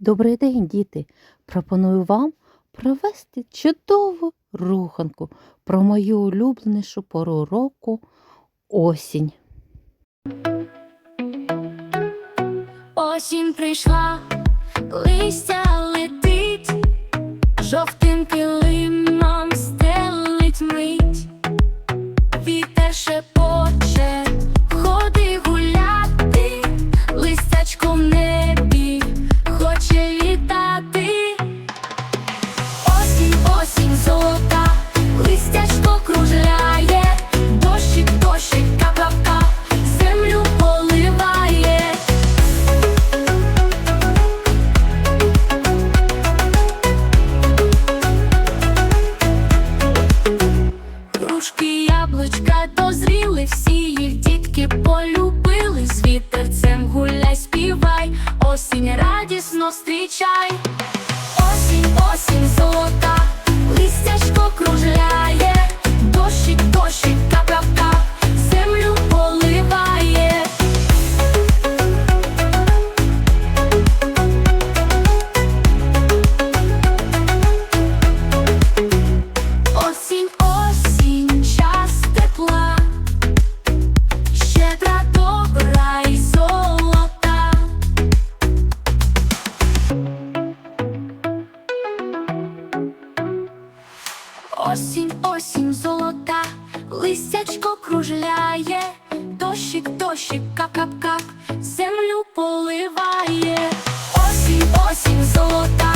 Добрий день, діти! Пропоную вам провести чудову руханку про мою улюбленішу пору року осінь. Осінь прийшла, листя летить, жовтим килимом стелить мить, вітер шепоче, зустрічай. Осінь, осінь золота, листячко кружляє, Осінь, осінь золота, листячко кружляє, дощик, дощик, кап-кап-кап, землю поливає, осінь, осінь золота.